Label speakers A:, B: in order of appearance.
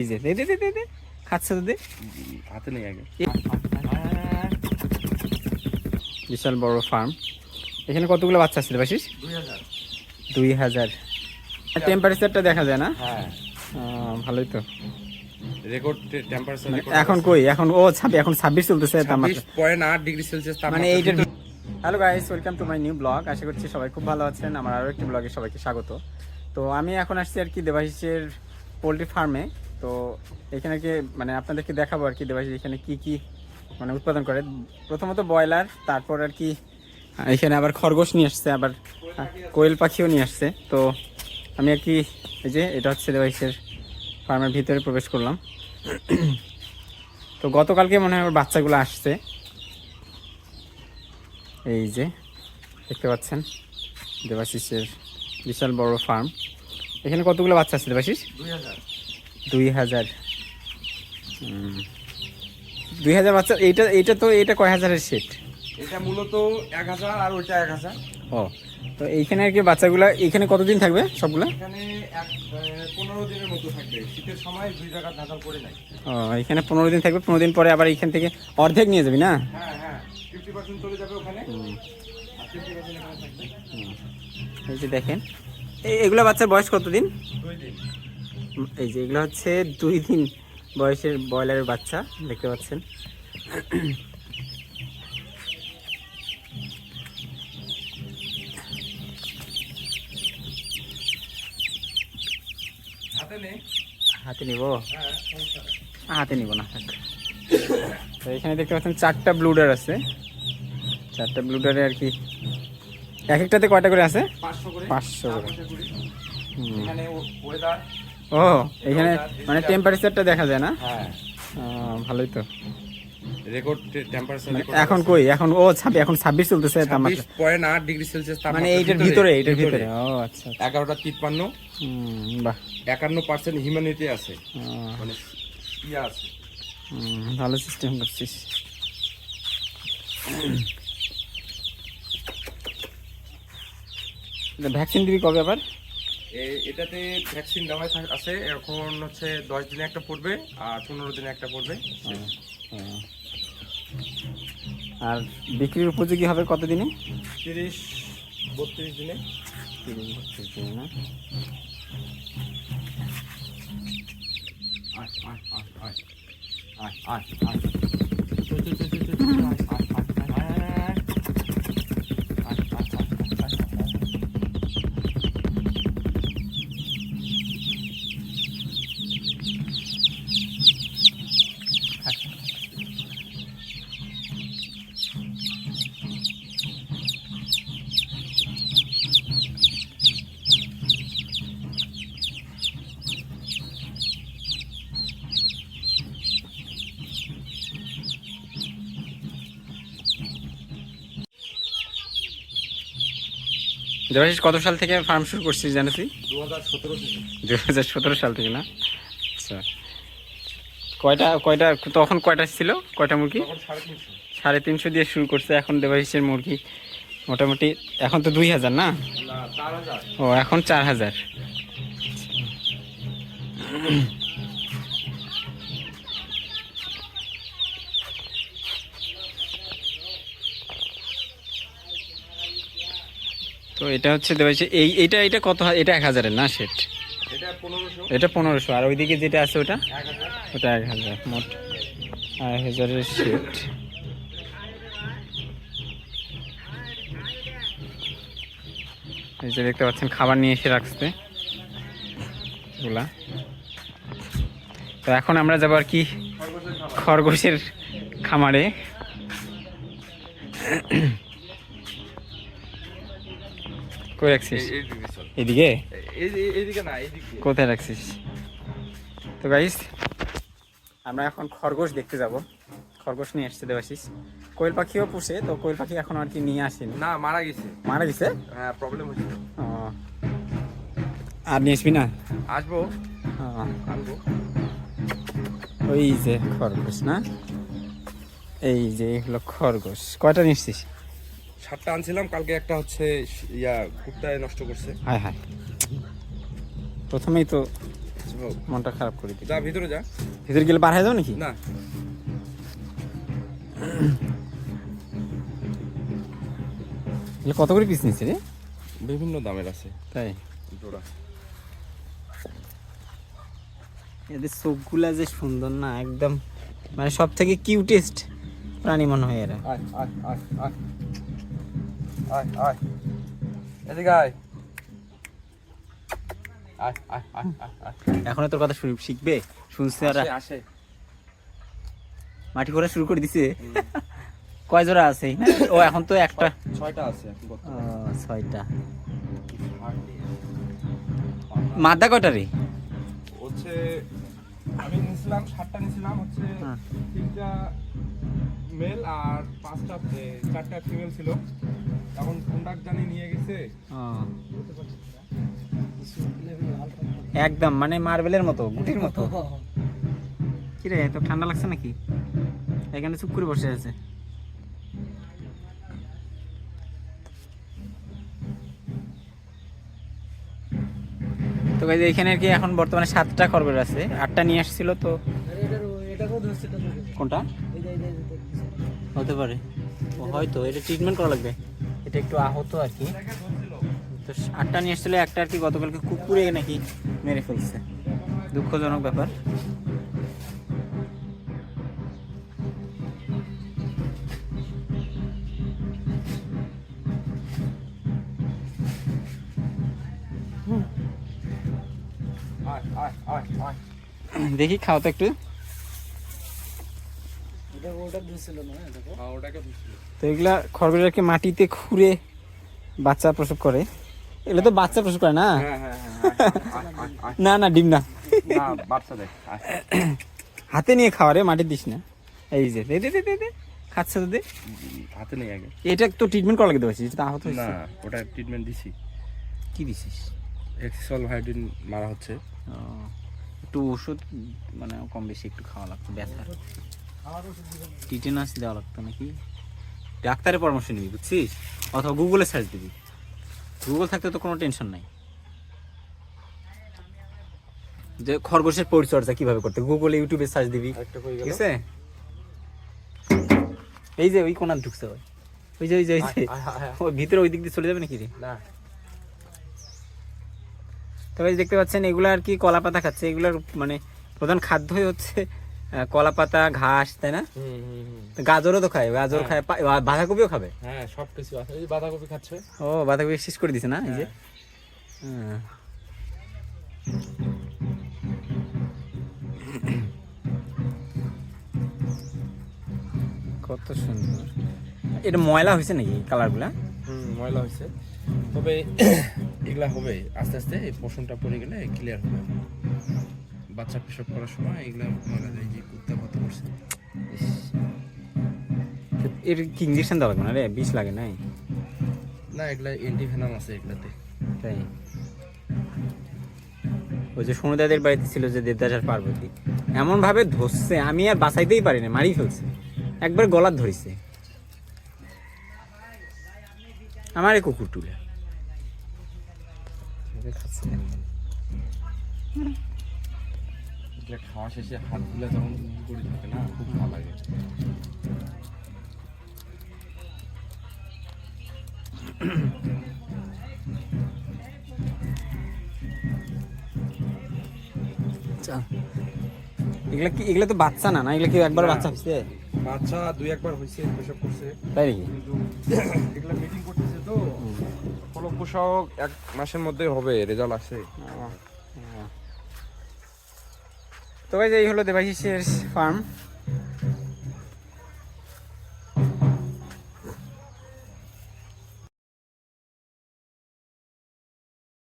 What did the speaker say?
A: এই যে দে দে দে দে দে। খাচ্ছে তো দে।
B: হাতে নেই আগে।
A: বিশাল বড় ফার্ম এখানে কতগুলো বাচ্চা ছিল বাসিস
B: দুই হাজার।
A: টেম্পারেচারটা দেখা যায় না?
B: হ্যাঁ।
A: ভালোই তো।
B: রেকর্ড টেম্পারেচার
A: এখন কই? এখন ও ছাব্বিশ এখন ছাব্বিশ চলতেছে তাপমাত্রা।
B: পয়েন্ট আট ডিগ্রি সেলসিয়াস
A: মানে এইটার hello guys welcome to my new blog আশা করছি সবাই খুব ভালো আছেন। আমার আরও একটি ব্লগে সবাইকে স্বাগত। তো আমি এখন আসছি আর কি দেবাশিসের পোলট্রি ফার্মে তো এখানে কি মানে আপনাদেরকে দেখাবো আর কি দেবাশিস এখানে কি কি মানে উৎপাদন করে। প্রথমত ব্রয়লার, তারপর আর কি এখানে আবার খরগোশ নিয়ে আসছে, আবার কোয়েল পাখিও নিয়ে আসছে। তো আমি আর কি, এই যে এটা হচ্ছে দেবাশিসের ফার্মের ভিতরে প্রবেশ করলাম। তো গতকালকে মনে হয় আমার বাচ্চাগুলো আসছে। এই যে, দেখতে পাচ্ছেন দেবাশিসের বিশাল বড় ফার্ম এখানে কতগুলো বাচ্চা আছে দেবাশিস
B: দুই হাজার।
A: দুই হাজার বাচ্চা এইটা এইটা তো এইটা কয় হাজারের সেট
B: এটা মূলত এক হাজার আর ওইটা এক হাজার।
A: ও তো এইখানে আর কি বাচ্চাগুলো এইখানে কতদিন থাকবে সবগুলো?
B: এখানে পনেরো দিনের মতো থাকবে। শীতের সময় দুই জায়গা ধাঁধাল করে নাই
A: ও এখানে পনেরো দিন থাকবে পনেরো দিন পরে আবার এইখান থেকে অর্ধেক নিয়ে যাবি না?
B: হ্যাঁ হ্যাঁ ফিফটি পার্সেন্ট চলে যাবে ওখানে। এখানে
A: এই যে দেখেন এগুলো বাচ্চার বয়স কতদিন?
B: দুই দিন।
A: এই যে এগুলো হচ্ছে দুই দিন বয়সের ব্রয়লারের বাচ্চা দেখতে পাচ্ছেন।
B: হাতে
A: নিব?
B: হ্যাঁ।
A: হাতে নিব না থাক। তো এখানে দেখতে পাচ্ছেন চারটা ব্লুডার আছে। চারটা ব্লুডারে আর কি এক একটাতে কয়টা করে আছে?
B: পাঁচশো করে।
A: পাঁচশো করে। হুম। ও এখানে মানে টেম্পারেচারটা দেখা যায় না?
B: হ্যাঁ।
A: ভালোই তো।
B: রেকর্ড টেম্পারেচার
A: মানে এখন কই? এখন ও ছাব্বিশ এখন ছাব্বিশ চলতেছে তাপমাত্রা
B: ডিগ্রি সেলসিয়াস
A: মানে এইটার ভিতরে এইটার ভিতরে। ও আচ্ছা আচ্ছা। হুম, বাহ।
B: একান্ন পার্সেন্ট হিউম্যানিটি আছে। মানে ইয়ে আছে।
A: হুম, ভালো সিস্টেম করছিস। ভ্যাকসিন দিবি কবে আবার?
B: এটাতে ভ্যাকসিন দেওয়া আছে। এখন হচ্ছে দশ দিনে একটা পড়বে আর পনেরো দিনে একটা পড়বে।
A: হ্যাঁ। আর বিক্রির উপযোগী হবে কতদিনে
B: তিরিশ বত্রিশ দিনে।
A: তিরিশ বত্রিশ দিনে না?
B: আয়, আয়, আয়, আয়। আয়, আয়, আয়, আয়, আয়, আয়।
A: দেবাশিস কত সাল থেকে ফার্ম শুরু করছিস জানো তুই?
B: দু হাজার সতেরো
A: সাল থেকে না? আচ্ছা। কয়টা কয়টা তখন কয়টা ছিল? কয়টা মুরগি?
B: সাড়ে তিনশো।
A: দিয়ে শুরু করছে এখন দেবাশিসের মুরগি। মোটামুটি এখন তো দুই হাজার না? ও এখন চার হাজার। তো এটা হচ্ছে দেবাশিস এই এটা এটা কত এটা এক হাজারের না সেট?
B: এটা পনেরোশো।
A: আর ওইদিকে যেটা আছে ওটা?
B: এক
A: ওটা এক হাজার মোট আড়াই হাজারের সেট। এই যে দেখতে পাচ্ছেন খাবার নিয়ে এসে রাখছে এগুলা। তো এখন আমরা যাব আর কি
B: খরগোশের
A: খামারে। কই রাখছিস। এদিকে
B: এইদিকে না এইদিকে।
A: কোথায় রাখছিস? তো গাইস আমরা এখন খরগোশ দেখতে যাব। খরগোশ নিয়ে এসছে দেবাশিস। কোয়েল পাখিও পুষে তো কোয়েল পাখি এখন আর কি নিয়ে আসেনি।
B: না মারা গেছে।
A: মারা গেছে?
B: হ্যাঁ প্রবলেম হয়েছিল
A: আর নিয়ে আসবি না?
B: আসব। আনব।
A: ওই যে খরগোশ না? এই যে এগুলো খরগোশ। কয়টা নিয়ে এসছিস?
B: সাতটা আনছিলাম কালকে একটা হচ্ছে ইয়া কুত্তায় নষ্ট করছে।
A: হায় হায়। প্রথমেই তো মনটা খারাপ করে দিল।
B: যা ভিতরে যা।
A: ভিতরে গেলে বার হয়ে যাও নাকি?
B: না।
A: কত করে পিস নিচ্ছে রে?
B: বিভিন্ন দামের আছে।
A: তাই?
B: জোড়া।
A: এদের চোখগুলা যে সুন্দর না একদম। মানে সব থেকে কিউটেস্ট প্রাণী মনে হয় এরা।
B: আয় আয় আয় আয়। আয় আয় এদিকে আয়
A: এখনও তোর কথা শুনি শিখবে? শুনছে আর
B: আসে
A: মাটি করা শুরু করে দিছে। কয় জোড়া আছে? ও এখন তো একটা
B: ছয়টা আছে
A: ছয়টা। মাদা কয়টা রে?
B: হচ্ছে আমি নিছিলাম সাতটা নিছিলাম হচ্ছে
A: হ্যাঁ।
B: তিনটা মেল আর পাঁচটা চারটা ফিমেল ছিল। এখন কোনটা জানি নিয়ে গেছে।
A: একদম মানে মার্বেলের মতো গুটির মতো। কি রে তো ঠান্ডা লাগছে নাকি? এখানে চুপ করে বসে আছে। তো guys, এখানে কি এখন বর্তমানে সাতটা খরগোশ আছে। আটটা নিয়ে আসছিল তো। কোনটা? হতে পারে। হয়তো এটা ট্রিটমেন্ট করা লাগবে। এটা একটু আহত আর কি। তো আটটা নিয়ে এসেছিল একটা আর কি গতকালকে কুকুরে নাকি মেরে ফেলছে। দুঃখজনক ব্যাপার। দেখি খাও তো একটু। তো এগুলা খরগোশ আর কি মাটিতে খুঁড়ে বাচ্চা প্রসব করে। এগুলো তো বাচ্চা প্রসব করে না?
B: হ্যাঁ হ্যাঁ হ্যাঁ আয়, আয়, আয়,
A: না না ডিম না। হাতে নিয়ে খাওয়া রে মাটি দিস না। এই যে দে দে দে খাচ্ছে তো দে।
B: হাতে নেই আগে।
A: এটা তো ট্রিটমেন্ট করা লাগতে পারছিস এটা আহত
B: না ওটা ট্রিটমেন্ট দিছি।
A: কি দিছিস?
B: এক্সিসল ভাইডিন মারা হচ্ছে।
A: একটু ওষুধ মানে কম বেশি একটু খাওয়া লাগতো ব্যথার টিটেনাস দেওয়া লাগতো নাকি? ডাক্তারের পরামর্শ নিবি বুঝছিস? অথবা গুগলে সার্চ দিবি। গুগল থাকতে তো কোনো টেনশন নাই। যে খরগোশের পরিচর্যা কীভাবে করতে গুগলে ইউটিউবে সার্চ দিবি। ঠিক আছে? এই যে ওই কোনার ঢুকছে ওই। ওই যে ওই যে ওই যে। ওই ভিতরে ওই দিক দিয়ে চলে যাবে নাকি রে?
B: না।
A: তবে দেখতে পাচ্ছেন এগুলো আর কি কলা পাতা খাচ্ছে। এগুলোর মানে প্রধান খাদ্যই হচ্ছে কলা পাতা ঘাস তাই না? গাজরও তো খায় গাজর
B: হ্যাঁ।
A: খায় বাঁধাকপিও খাবে?
B: হ্যাঁ সব কিছু আছে। এই বাঁধাকপি খাচ্ছে।
A: ও বাঁধাকপি শেষ করে দিছে না এই যে?
B: হ্যাঁ।
A: হ্যাঁ। কত সুন্দর। এটা ময়লা হয়েছে নাকি কালারগুলা?
B: হুম ময়লা হয়েছে। তবে এগুলা হবে আস্তে আস্তে এই পোষণটা পড়ে গেলে ক্লিয়ার হবে। বাচ্চা পেশাব করার সময় এগুলা ময়লা যায় যে কুত্তা কত করছে।
A: এর কি ইঞ্জেকশন দেওয়া লাগবে না রে? বিষ লাগে নাই?
B: না এগুলা অ্যান্টিভেনাম আছে এগুলাতে।
A: তাই? ওই যে সোনুদাদের বাড়িতে ছিল যে দেবদাস আর পার্বতী। এমন ভাবে ধরছে আমি আর বাঁচাইতেই পারি না মারি ফেলছে। একবার গলার ধরিছে। আমার এই কুকুর টুলে
B: এগুলা খাওয়া শেষে হাতগুলা উঁচু করে থাকে না খুব ভালো লাগে।
A: এগুলা কি এগুলা তো বাচ্চা না না? এগুলা কি একবার বাচ্চা হয়েছে
B: বাচ্চা দুই একবার হয়েছে পেশাব করছে।
A: তাই নাকি?
B: এগুলা মিটিং করতেছে তো। ফলক পোষক এক মাসের মধ্যে হবে রেজাল্ট আসে।
A: তো এই হলো দেবাশিসের ফার্ম